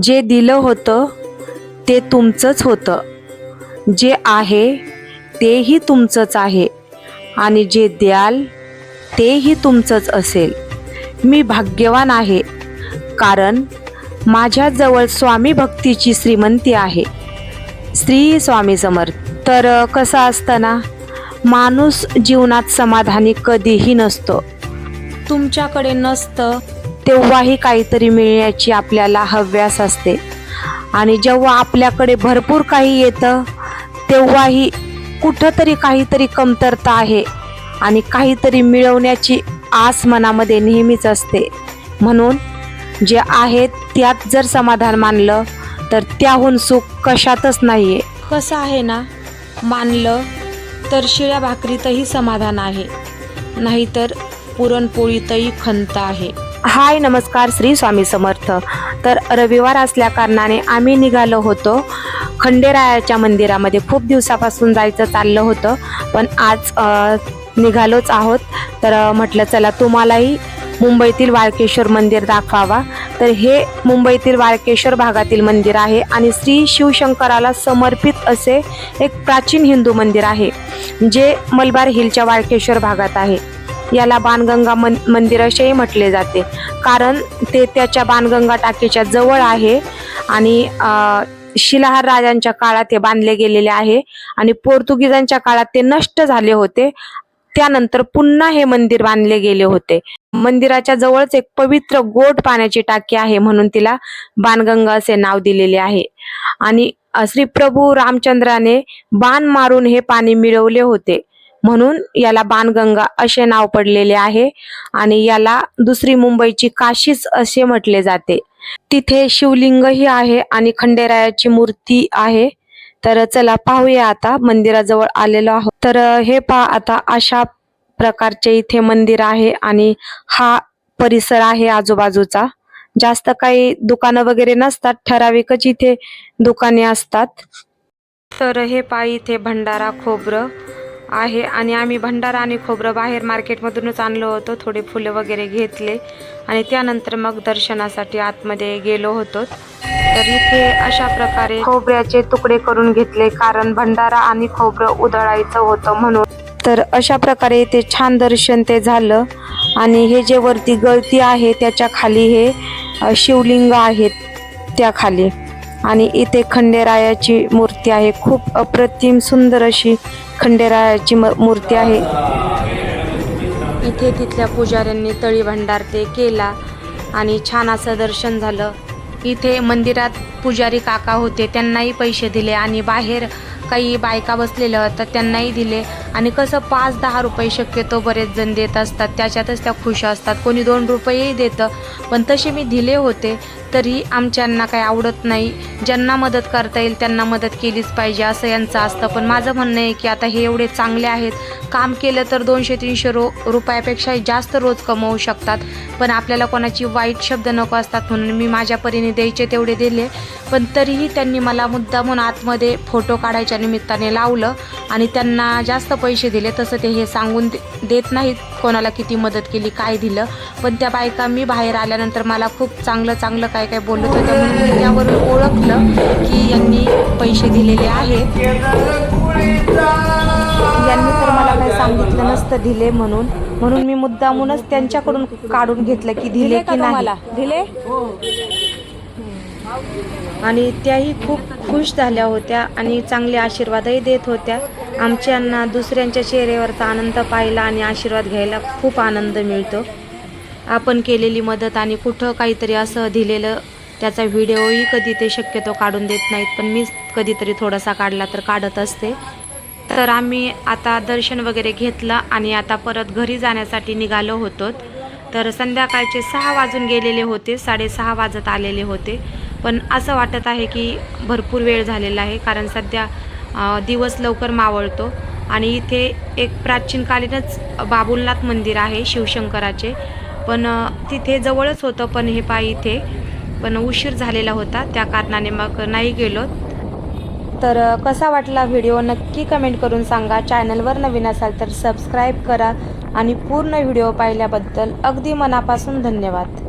जे दिलं होतं ते तुमचंच होतं. जे आहे तेही तुमचंच आहे. आणि जे द्याल तेही तुमचंच असेल. मी भाग्यवान आहे कारण माझ्याजवळ स्वामी भक्तीची श्रीमंती आहे. श्री स्वामी समर्थ. तर कसं असताना? माणूस जीवनात समाधानी कधीही नसतो. तुमच्याकडे नसतं तेव्हाही काहीतरी मिळण्याची आपल्याला हव्यास असते. आणि जेव्हा आपल्याकडे भरपूर काही येतं तेव्हाही कुठंतरी काहीतरी कमतरता आहे आणि काहीतरी मिळवण्याची आस मनामध्ये नेहमीच असते. म्हणून जे आहे त्यात जर समाधान मानलं तर त्याहून सुख कशातच नाही आहे कसं आहे ना? मानलं तर शिळ्या भाकरीतही समाधान आहे. नाहीतर पुरणपोळीतही खंत आहे. हाय नमस्कार श्री स्वामी समर्थ. तर रविवार असल्या कारणाने आम्ही निघालो होतो खंडेरायाच्या मंदिरामध्ये. खूप दिवसापासून जायचं चाललं होतं पण आज निघालोच आहोत. तर म्हटलं चला तुम्हालाही मुंबईतील वाळकेश्वर मंदिर दाखवावा. तर हे मुंबईतील वाळकेश्वर भागातील मंदिर आहे आणि श्री शिवशंकराला समर्पित असे एक प्राचीन हिंदू मंदिर आहे जे मलबार हिलच्या वाळकेश्वर भागात आहे. याला बाणगंगा मन मंदिर असेही म्हटले जाते. कारण ते त्याच्या बाणगंगा टाकीच्या जवळ आहे आणि शिलाहार राजांच्या काळात हे बांधले गेलेले आहे आणि पोर्तुगीजांच्या काळात ते नष्ट झाले होते. त्यानंतर पुन्हा हे मंदिर बांधले गेले होते. मंदिराच्या जवळच एक पवित्र गोड पाण्याची टाकी आहे म्हणून तिला बाणगंगा असे नाव दिलेले आहे. आणि श्री प्रभू रामचंद्राने बाण मारून हे पाणी मिळवले होते. म्हणून याला बाणगंगा असे नाव पडलेले आहे आणि याला दुसरी मुंबईची काशीच असे म्हटले जाते. तिथे शिवलिंगही आहे आणि खंडेरायाची मूर्ती आहे. तर चला पाहूया आता मंदिराजवळ आलेलो आहोत. तर हे पहा आता अशा प्रकारचे इथे मंदिर आहे आणि हा परिसर आहे आजूबाजूचा. जास्त काही दुकानं वगैरे नसतात ठराविकच इथे दुकाने असतात. तर हे पा इथे भंडारा खोबरं. आहे आणि आम्ही भंडारा आणि खोबरं बाहेर मार्केटमधूनच आणलं होतं थोडे फुलं वगैरे घेतले. आणि त्यानंतर मग दर्शनासाठी आतमध्ये गेलो होतो. तर इथे अशा प्रकारे खोबऱ्याचे तुकडे करून घेतले कारण भंडारा आणि खोबरं उधळायचं होतं म्हणून. तर अशा प्रकारे इथे छान दर्शन ते झालं. आणि हे जे वरती गळती आहे त्याच्याखाली हे शिवलिंग आहेत त्या खाली. आणि इथे खंडेरायाची मूर्ती आहे. खूप अप्रतिम सुंदर अशी खंडेरायाची म- मूर्ती आहे. इथे तिथल्या पुजाऱ्यांनी तळी भंडार ते केला आणि छान असं दर्शन झालं. इथे मंदिरात पुजारी काका होते त्यांनाही पैसे दिले आणि बाहेर काही बायका बसलेल्या होत्या त्यांनाही दिले. आणि कसं पाच दहा रुपये शक्यतो बरेच जण देत असतात. त्याच्यातच त्या खुश असतात. कोणी दोन रुपयेही देतं पण तसे मी दिले होते तरी आमच्यांना काही आवडत नाही. ज्यांना मदत करता येईल त्यांना मदत केलीच पाहिजे असं यांचं असतं. पण माझं म्हणणं आहे की आता हे एवढे चांगले आहेत. काम केलं तर दोनशे तीनशे रो रुपयापेक्षाही जास्त रोज कमवू शकतात. पण आपल्याला कोणाची वाईट शब्द नको असतात म्हणून मी माझ्या परीने द्यायचे तेवढे दिले. पण तरीही त्यांनी मला मुद्दामून आतमध्ये फोटो काढायच्या निमित्ताने लावलं आणि त्यांना जास्त पैसे दिले तसं ते हे सांगून देत नाहीत कोणाला किती मदत केली काय दिलं. पण त्या बायका मी बाहेर आल्यानंतर मला खूप चांगलं चांगलं काय काय बोलत होत्या. म्हणून मी त्यावरून ओळखलं की यांनी पैसे दिलेले आहेत. यांनी तर मला काही सांगितलं नसतं दिले म्हणून. म्हणून मी मुद्दामूनच त्यांच्याकडून काढून घेतलं की दिले की नाही. दिले? आणि त्याही खूप खुश झाल्या होत्या आणि चांगले आशीर्वादही देत होत्या. आमच्यांना दुसऱ्यांच्या चेहऱ्यावरचा आनंद पाहायला आणि आशीर्वाद घ्यायला खूप आनंद मिळतो. आपण केलेली मदत आणि कुठं काहीतरी असं दिलेलं त्याचा व्हिडिओही कधी ते शक्यतो काढून देत नाहीत पण मीच कधीतरी थोडासा काढला तर काढत असते. तर आम्ही आता दर्शन वगैरे घेतलं आणि आता परत घरी जाण्यासाठी निघालो होतो. तर संध्याकाळचे सहा वाजून गेलेले होते साडेसहा वाजत आलेले होते. पण असं वाटत आहे की भरपूर वेळ झालेला आहे कारण सध्या दिवस लवकर मावळतो आणि इथे एक प्राचीनकालीनच बाबुलनाथ मंदिर आहे शिवशंकराचे. पण तिथे जवळच होतं पण हे पाय इथे. पण उशीर झालेला होता त्या कारणाने मग नाही गेलो तर कसा वाटला व्हिडिओ नक्की कमेंट करून सांगा. चॅनलवर नवीन असाल तर सबस्क्राईब करा आणि पूर्ण व्हिडिओ पाहिल्याबद्दल अगदी मनापासून धन्यवाद.